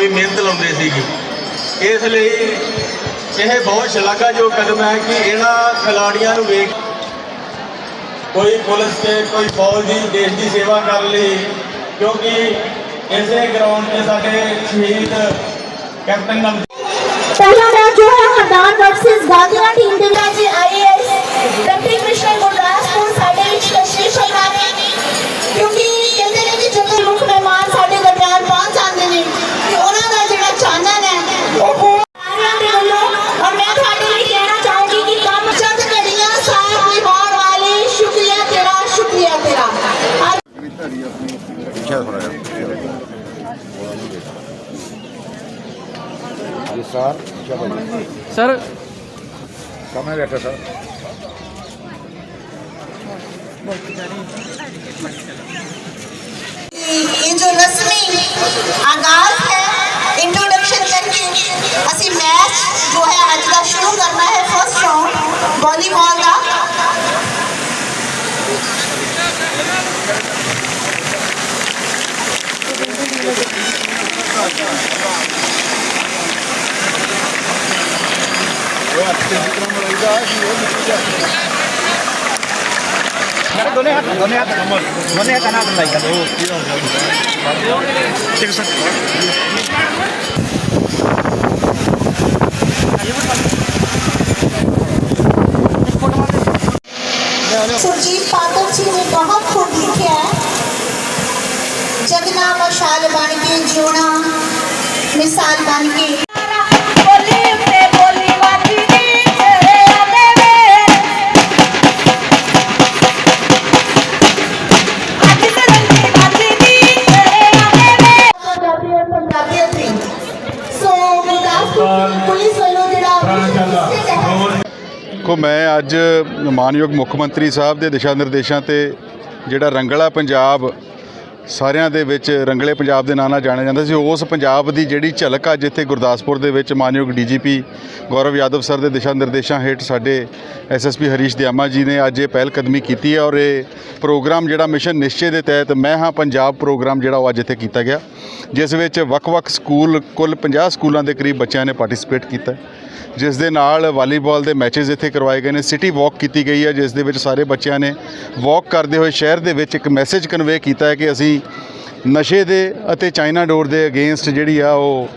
ਵੀ ਮਿਹਨਤ ਲਾਉਂਦੇ ਸੀਗੇ। ਇਸ ਲਈ ਇਹ ਬਹੁਤ ਸ਼ਲਾਘਾਯੋਗ ਕਦਮ ਹੈ ਕਿ ਇਹਨਾਂ ਖਿਡਾਰੀਆਂ ਨੂੰ ਵੇਖ ਕੋਈ ਪੁਲਿਸ ਤੇ ਕੋਈ ਫੌਜ ਦੀ, ਦੇਸ਼ ਦੀ ਸੇਵਾ ਕਰ ਲਈ, ਕਿਉਂਕਿ ਇਸੇ ਗਰਾਊਂਡ ਤੇ ਸਾਡੇ ਸ਼ਹੀਦ ਕੈਪਟਨ ਨਮ ਪਹਿਲਾ ਮੈਚ ਜੋ ਹੈ, ਹਰਦਾਰ ਵਰਸਸ ਗਾਂਧੀਆ ਟੀਮ ਦੇ ਵਿੱਚ ਆਈਐਸ ਪ੍ਰਤੀਕ ਕ੍ਰਿਸ਼ਨ सर सर। समय बैठे सर। ये जो रस्मी आगाज़ है इंट्रोडक्शन करके असी मैच जो है आज का शुरू करना है फ़र्स्ट राउंड वॉलीबॉल का। Thank you. सुरजीत पात्र जी ने बहुत खुद लिखे है। जगना मशाल बन के जोड़ा मिसाल बन के। ਮੈਂ ਅੱਜ ਮਾਨਯੋਗ ਮੁੱਖ ਮੰਤਰੀ ਸਾਹਿਬ ਦੇ ਦਿਸ਼ਾ ਨਿਰਦੇਸ਼ਾਂ ਤੇ ਜਿਹੜਾ ਰੰਗਲਾ ਪੰਜਾਬ ਸਾਰਿਆਂ ਦੇ ਵਿੱਚ ਰੰਗਲੇ ਪੰਜਾਬ ਦੇ ਨਾਂ ਨਾਲ ਜਾਣਿਆ ਜਾਂਦਾ ਸੀ, ਉਸ ਪੰਜਾਬ ਦੀ ਜਿਹੜੀ ਝਲਕ ਅੱਜ ਇੱਥੇ ਗੁਰਦਾਸਪੁਰ ਦੇ ਵਿੱਚ ਮਾਨਯੋਗ ਡੀਜੀਪੀ ਗੌਰਵ ਯਾਦਵ ਸਰ ਦੇ ਦਿਸ਼ਾ ਨਿਰਦੇਸ਼ਾਂ ਹੇਠ ਸਾਡੇ ਐਸਐਸਪੀ ਹਰੀਸ਼ ਦਿਆਮਾ ਜੀ ਨੇ ਅੱਜ ਇਹ ਪਹਿਲ ਕਦਮੀ ਕੀਤੀ ਹੈ ਔਰ ਇਹ ਪ੍ਰੋਗਰਾਮ ਜਿਹੜਾ ਮਿਸ਼ਨ ਨਿਸ਼ਚੇ ਦੇ ਤਹਿਤ ਮੈਂ ਹਾਂ ਪੰਜਾਬ ਪ੍ਰੋਗਰਾਮ ਜਿਹੜਾ ਉਹ ਅੱਜ ਇੱਥੇ ਕੀਤਾ ਗਿਆ, ਜਿਸ ਵਿੱਚ ਵੱਖ-ਵੱਖ ਸਕੂਲ, ਕੁੱਲ 50 ਸਕੂਲਾਂ ਦੇ ਕਰੀਬ ਬੱਚਿਆਂ ਨੇ ਪਾਰਟਿਸਿਪੇਟ ਕੀਤਾ। ਜਿਸ ਦੇ ਨਾਲ ਵਾਲੀਬਾਲ ਦੇ ਮੈਚਸ ਇੱਥੇ ਕਰਵਾਏ ਗਏ ਨੇ। ਸਿਟੀ ਵਾਕ ਕੀਤੀ ਗਈ ਹੈ, ਜਿਸ ਦੇ ਵਿੱਚ ਸਾਰੇ ਬੱਚਿਆਂ ਨੇ ਵਾਕ ਕਰਦੇ ਹੋਏ ਸ਼ਹਿਰ ਦੇ ਵਿੱਚ ਇੱਕ ਮੈਸੇਜ ਕਨਵੇ ਕੀਤਾ ਹੈ ਕਿ ਅਸੀਂ ਨਸ਼ੇ ਦੇ ਅਤੇ ਚਾਈਨਾ ਡੋਰ ਦੇ ਅਗੇਂਸਟ ਜਿਹੜੀ ਆ ਉਹ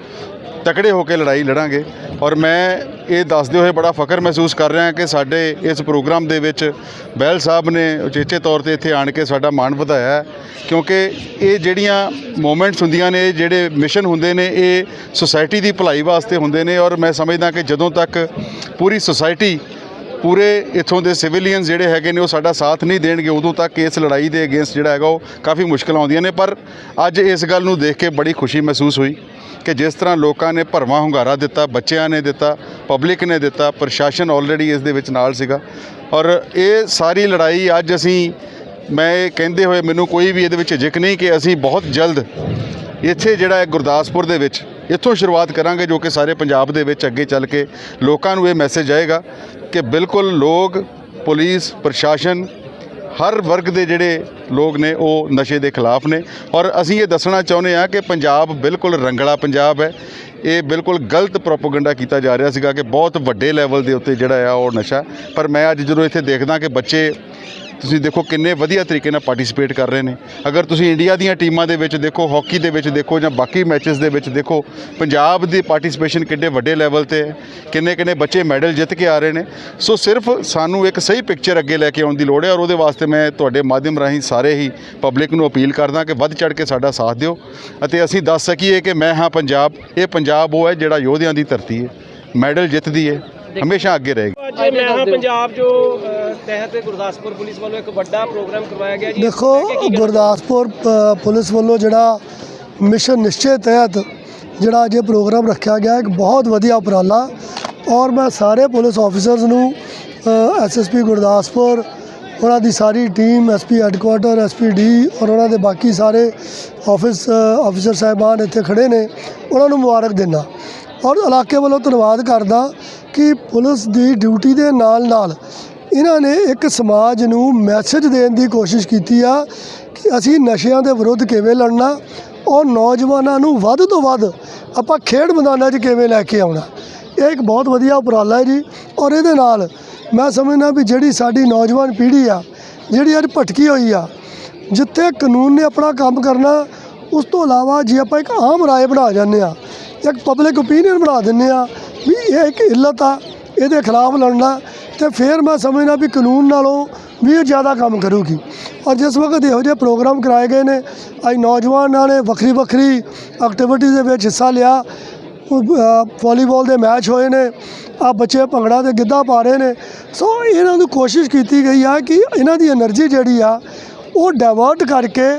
ਤਕੜੇ ਹੋ ਕੇ ਲੜਾਈ ਲੜਾਂਗੇ ਔਰ ਮੈਂ ਇਹ ਦੱਸਦੇ ਹੋਏ ਬੜਾ ਫਖਰ ਮਹਿਸੂਸ ਕਰ ਰਿਹਾ ਕਿ ਸਾਡੇ ਇਸ ਪ੍ਰੋਗਰਾਮ ਦੇ ਵਿੱਚ ਬਹਿਲ ਸਾਹਿਬ ਨੇ ਉਚੇਚੇ ਤੌਰ ਤੇ ਇੱਥੇ ਆਣ ਕੇ ਸਾਡਾ ਮਾਣ ਵਧਾਇਆ ਕਿਉਂਕਿ ਇਹ ਜਿਹੜੀਆਂ ਮੂਮੈਂਟਸ ਹੁੰਦੀਆਂ ਨੇ ਜਿਹੜੇ ਮਿਸ਼ਨ ਹੁੰਦੇ ਨੇ, ਇਹ ਸੁਸਾਇਟੀ ਦੀ ਭਲਾਈ ਵਾਸਤੇ ਹੁੰਦੇ ਨੇ ਔਰ ਮੈਂ ਸਮਝਦਾ ਕਿ ਜਦੋਂ ਤੱਕ ਪੂਰੀ ਸੁਸਾਇਟੀ ਪੂਰੇ ਇਥੋਂ ਦੇ ਸਿਵਿਲੀਅਨ ਜਿਹੜੇ ਹੈਗੇ ਨੇ ਉਹ ਸਾਡਾ ਸਾਥ ਨਹੀਂ ਦੇਣਗੇ। ਉਦੋਂ ਤੱਕ ਇਸ ਲੜਾਈ ਦੇ ਅਗੇਂਸਟ ਜਿਹੜਾ ਹੈਗਾ ਉਹ ਕਾਫੀ ਮੁਸ਼ਕਲ ਆਉਂਦੀਆਂ ਨੇ। ਪਰ ਅੱਜ ਇਸ ਗੱਲ ਨੂੰ ਦੇਖ ਕੇ ਬੜੀ ਖੁਸ਼ੀ ਮਹਿਸੂਸ ਹੋਈ ਕਿ ਜਿਸ ਤਰ੍ਹਾਂ ਲੋਕਾਂ ਨੇ ਭਰਵਾਂ ਹੁੰਗਾਰਾ ਦਿੱਤਾ, ਬੱਚਿਆਂ ਨੇ ਦਿੱਤਾ ਪਬਲਿਕ ਨੇ ਦਿੱਤਾ, ਪ੍ਰਸ਼ਾਸਨ ਆਲਰੇਡੀ ਇਸ ਦੇ ਵਿੱਚ ਨਾਲ ਸੀਗਾ। ਔਰ ਇਹ ਸਾਰੀ ਲੜਾਈ ਅੱਜ ਅਸੀਂ, ਮੈਂ ਇਹ ਕਹਿੰਦੇ ਹੋਏ ਮੈਨੂੰ ਕੋਈ ਵੀ ਇਹਦੇ ਵਿੱਚ ਝਿਜਕ ਨਹੀਂ ਕਿ ਅਸੀਂ ਬਹੁਤ ਜਲਦ ਇੱਥੇ ਜਿਹੜਾ ਹੈ ਗੁਰਦਾਸਪੁਰ ਦੇ ਵਿੱਚ ਇੱਥੋਂ ਸ਼ੁਰੂਆਤ ਕਰਾਂਗੇ ਜੋ ਕਿ ਸਾਰੇ ਪੰਜਾਬ ਦੇ ਵਿੱਚ ਅੱਗੇ ਚੱਲ ਕੇ ਲੋਕਾਂ ਨੂੰ ਇਹ ਮੈਸੇਜ ਆਏਗਾ ਕਿ ਬਿਲਕੁਲ ਲੋਕ, ਪੁਲਿਸ, ਪ੍ਰਸ਼ਾਸਨ, ਹਰ ਵਰਗ ਦੇ ਜਿਹੜੇ ਲੋਕ ਨੇ, ਉਹ ਨਸ਼ੇ ਦੇ ਖਿਲਾਫ ਨੇ। ਔਰ ਅਸੀਂ ਇਹ ਦੱਸਣਾ ਚਾਹੁੰਦੇ ਹਾਂ ਕਿ ਪੰਜਾਬ ਬਿਲਕੁਲ ਰੰਗਲਾ ਪੰਜਾਬ ਹੈ। ਇਹ ਬਿਲਕੁਲ ਗਲਤ ਪ੍ਰੋਪਗੈਂਡਾ ਕੀਤਾ ਜਾ ਰਿਹਾ ਸੀਗਾ ਕਿ ਬਹੁਤ ਵੱਡੇ ਲੈਵਲ ਦੇ ਉੱਤੇ ਜਿਹੜਾ ਆ ਉਹ ਨਸ਼ਾ। ਪਰ ਮੈਂ ਅੱਜ ਜਦੋਂ ਇੱਥੇ ਦੇਖਦਾ ਕਿ ਬੱਚੇ ਤੁਸੀਂ ਦੇਖੋ ਕਿੰਨੇ ਵਧੀਆ ਤਰੀਕੇ ਨਾਲ ਪਾਰਟਿਸਿਪੇਟ ਕਰ ਰਹੇ ਨੇ। ਅਗਰ ਤੁਸੀਂ ਇੰਡੀਆ ਦੀਆਂ ਟੀਮਾਂ ਦੇ ਵਿੱਚ ਦੇਖੋ ਹਾਕੀ ਦੇ ਵਿੱਚ ਦੇਖੋ ਜਾਂ ਬਾਕੀ ਮੈਚਸ ਦੇ ਵਿੱਚ ਦੇਖੋ, ਪੰਜਾਬ ਦੀ ਪਾਰਟਿਸਿਪੇਸ਼ਨ ਕਿੰਨੇ ਵੱਡੇ ਲੈਵਲ ਤੇ ਹੈ। ਕਿੰਨੇ ਕਿੰਨੇ ਬੱਚੇ ਮੈਡਲ ਜਿੱਤ ਕੇ ਆ ਰਹੇ ਨੇ। ਸੋ ਸਿਰਫ ਸਾਨੂੰ ਇੱਕ ਸਹੀ ਪਿਕਚਰ ਅੱਗੇ ਲੈ ਕੇ ਆਉਣ ਦੀ ਲੋੜ ਹੈ ਔਰ ਉਹਦੇ ਵਾਸਤੇ ਮੈਂ ਤੁਹਾਡੇ ਮਾਧਿਅਮ ਰਾਹੀਂ ਸਾਰੇ ਹੀ ਪਬਲਿਕ ਨੂੰ ਅਪੀਲ ਕਰਦਾ ਕਿ ਵੱਧ ਚੜ ਕੇ ਸਾਡਾ ਸਾਥ ਦਿਓ। ਅਤੇ ਅਸੀਂ ਦੱਸ ਸਕੀਏ ਕਿ ਮੈਂ ਹਾਂ ਪੰਜਾਬ, ਇਹ ਪੰਜਾਬ ਉਹ ਹੈ ਜਿਹੜਾ ਯੋਧਿਆਂ ਦੀ ਧਰਤੀ ਹੈ। ਮੈਡਲ ਜਿੱਤਦੀ ਹੈ, ਹਮੇਸ਼ਾ ਅੱਗੇ ਰਹੇਗੀ। ਅੱਜ ਮੈਂ ਹਾਂ ਪੰਜਾਬ ਜੋ ਤਹਿਤ ਗੁਰਦਾਸਪੁਰ ਪੁਲਿਸ ਵੱਲੋਂ ਇੱਕ ਵੱਡਾ ਪ੍ਰੋਗਰਾਮ ਕਰਵਾਇਆ ਗਿਆ ਜੀ। ਦੇਖੋ ਗੁਰਦਾਸਪੁਰ ਪੁਲਿਸ ਵੱਲੋਂ ਜਿਹੜਾ ਮਿਸ਼ਨ ਨਿਸ਼ਚੇ ਤਹਿਤ ਜਿਹੜਾ ਅੱਜ ਇਹ ਪ੍ਰੋਗਰਾਮ ਰੱਖਿਆ ਗਿਆ ਇੱਕ ਬਹੁਤ ਵਧੀਆ ਉਪਰਾਲਾ। ਔਰ ਮੈਂ ਸਾਰੇ ਪੁਲਿਸ ਆਫੀਸਰਸ ਨੂੰ ਐਸਐਸਪੀ ਗੁਰਦਾਸਪੁਰ ਉਹਨਾਂ ਦੀ ਸਾਰੀ team SP headquarter SP D ਔਰ ਉਹਨਾਂ ਦੇ ਬਾਕੀ ਸਾਰੇ ਆਫਿਸ ਆਫੀਸਰ ਸਾਹਿਬਾਨ ਇੱਥੇ ਖੜੇ ਨੇ ਉਹਨਾਂ ਨੂੰ ਮੁਬਾਰਕ ਦਿੰਦਾ। ਔਰ ਇਲਾਕੇ ਵੱਲੋਂ ਧੰਨਵਾਦ ਕਰਦਾ ਕਿ ਪੁਲਿਸ ਦੀ ਡਿਊਟੀ ਦੇ ਨਾਲ ਨਾਲ ਇਹਨਾਂ ਨੇ ਇੱਕ ਸਮਾਜ ਨੂੰ ਮੈਸੇਜ ਦੇਣ ਦੀ ਕੋਸ਼ਿਸ਼ ਕੀਤੀ ਆ ਕਿ ਅਸੀਂ ਨਸ਼ਿਆਂ ਦੇ ਵਿਰੁੱਧ ਕਿਵੇਂ ਲੜਨਾ, ਔਰ ਨੌਜਵਾਨਾਂ ਨੂੰ ਵੱਧ ਤੋਂ ਵੱਧ ਆਪਾਂ ਖੇਡ ਮੈਦਾਨਾਂ 'ਚ ਕਿਵੇਂ ਲੈ ਕੇ ਆਉਣਾ। ਇਹ ਇੱਕ ਬਹੁਤ ਵਧੀਆ ਉਪਰਾਲਾ ਹੈ ਜੀ, ਔਰ ਇਹਦੇ ਨਾਲ ਮੈਂ ਸਮਝਦਾ ਵੀ ਜਿਹੜੀ ਸਾਡੀ ਨੌਜਵਾਨ ਪੀੜ੍ਹੀ ਆ, ਜਿਹੜੀ ਅੱਜ ਭਟਕੀ ਹੋਈ ਆ, ਜਿੱਥੇ ਕਾਨੂੰਨ ਨੇ ਆਪਣਾ ਕੰਮ ਕਰਨਾ, ਉਸ ਤੋਂ ਇਲਾਵਾ ਜੇ ਆਪਾਂ ਇੱਕ ਆਮ ਰਾਏ ਬਣਾ ਜਾਂਦੇ ਆ, ਇੱਕ ਪਬਲਿਕ ਓਪੀਨੀਅਨ ਬਣਾ ਦਿੰਦੇ ਆ ਵੀ ਇਹ ਇੱਕ ਇੱਲਤ ਆ, ਇਹਦੇ ਖਿਲਾਫ ਲੜਨਾ ਤੇ ਫਿਰ ਮੈਂ ਸਮਝਦਾ ਵੀ ਕਾਨੂੰਨ ਨਾਲੋਂ ਵੀ ਜ਼ਿਆਦਾ ਕੰਮ ਕਰੂਗੀ। ਔਰ ਜਿਸ ਵਕਤ ਇਹੋ ਜਿਹੇ ਪ੍ਰੋਗਰਾਮ ਕਰਾਏ ਗਏ ਨੇ ਅੱਜ ਨੌਜਵਾਨਾਂ ਨੇ ਵੱਖਰੀ ਵੱਖਰੀ ਐਕਟੀਵਿਟੀ ਦੇ ਵਿੱਚ ਹਿੱਸਾ ਲਿਆ। ਵਾਲੀਬਾਲ ਦੇ ਮੈਚ ਹੋਏ ਨੇ, ਆ ਬੱਚੇ ਭੰਗੜਾ ਤੇ ਗਿੱਧਾ ਪਾ ਰਹੇ ਨੇ। ਸੋ ਇਹਨਾਂ ਨੂੰ ਕੋਸ਼ਿਸ਼ ਕੀਤੀ ਗਈ ਆ ਕਿ ਇਹਨਾਂ ਦੀ એનર્ਜੀ ਜਿਹੜੀ ਆ, ਉਹ ਡਾਇਵਰਟ ਕਰਕੇ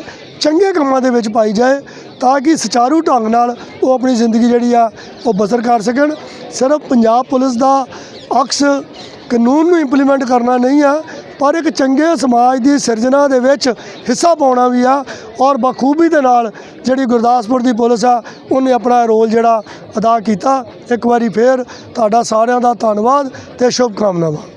ਚੰਗੇ ਕੰਮਾਂ ਦੇ ਵਿੱਚ ਪਾਈ ਜਾਏ, ਤਾਂ ਕਿ ਸੁਚਾਰੂ ਢੰਗ ਨਾਲ ਉਹ ਆਪਣੀ ਜ਼ਿੰਦਗੀ ਜਿਹੜੀ ਆ, ਉਹ ਬਸਰ ਕਰ ਸਕਣ। ਸਿਰਫ ਪੰਜਾਬ ਪੁਲਿਸ ਦਾ ਅਕਸ ਕਾਨੂੰਨ ਨੂੰ ਇੰਪਲੀਮੈਂਟ ਕਰਨਾ ਨਹੀਂ ਆ, ਪਰ ਇੱਕ ਚੰਗੇ ਸਮਾਜ ਦੀ ਸਿਰਜਣਾ ਦੇ ਵਿੱਚ ਹਿੱਸਾ ਪਾਉਣਾ ਵੀ ਆ ਔਰ ਬਖੂਬੀ ਦੇ ਨਾਲ ਜਿਹੜੀ ਗੁਰਦਾਸਪੁਰ ਦੀ ਪੁਲਿਸ ਆ, ਉਹਨੇ ਆਪਣਾ ਰੋਲ ਜਿਹੜਾ ਅਦਾ ਕੀਤਾ। ਇੱਕ ਵਾਰੀ ਫੇਰ ਤੁਹਾਡਾ ਸਾਰਿਆਂ ਦਾ ਧੰਨਵਾਦ ਤੇ ਸ਼ੁਭ ਕਾਮਨਾਵਾਂ